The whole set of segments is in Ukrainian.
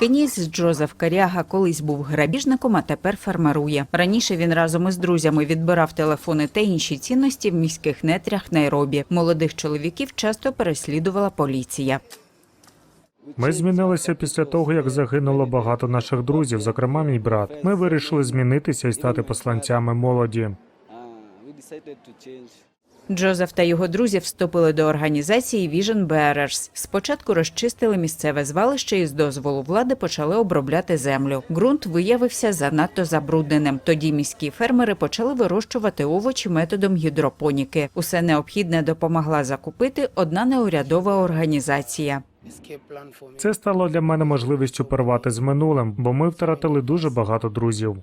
Кеніс Джозеф Каряга колись був грабіжником, а тепер фермерує. Раніше він разом із друзями відбирав телефони та інші цінності в міських нетрях Найробі. Молодих чоловіків часто переслідувала поліція. Ми змінилися після того, як загинуло багато наших друзів, зокрема мій брат. Ми вирішили змінитися і стати посланцями молоді. Джозеф та його друзі вступили до організації Vision Bearers. Спочатку розчистили місцеве звалище і з дозволу влади почали обробляти землю. Ґрунт виявився занадто забрудненим. Тоді міські фермери почали вирощувати овочі методом гідропоніки. Усе необхідне допомогла закупити одна неурядова організація. Це стало для мене можливістю порвати з минулим, бо ми втратили дуже багато друзів.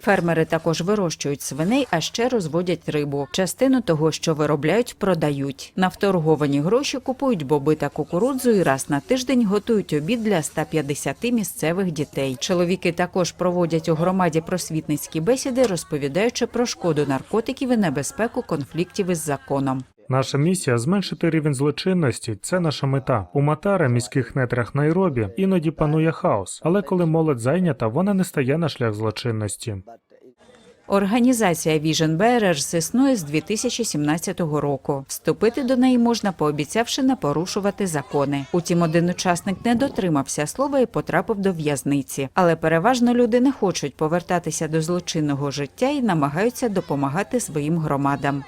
Фермери також вирощують свиней, а ще розводять рибу. Частину того, що виробляють, продають. На вторговані гроші купують боби та кукурудзу і раз на тиждень готують обід для 150 місцевих дітей. Чоловіки також проводять у громаді просвітницькі бесіди, розповідаючи про шкоду наркотиків і небезпеку конфліктів із законом. Наша місія зменшити рівень злочинності. Це наша мета. У Матара, міських нетрях Найробі, іноді панує хаос. Але коли молодь зайнята, вона не стає на шлях злочинності. Організація Vision Bearers існує з 2017 року. Вступити до неї можна, пообіцявши не порушувати закони. Утім, один учасник не дотримався слова і потрапив до в'язниці. Але переважно люди не хочуть повертатися до злочинного життя і намагаються допомагати своїм громадам.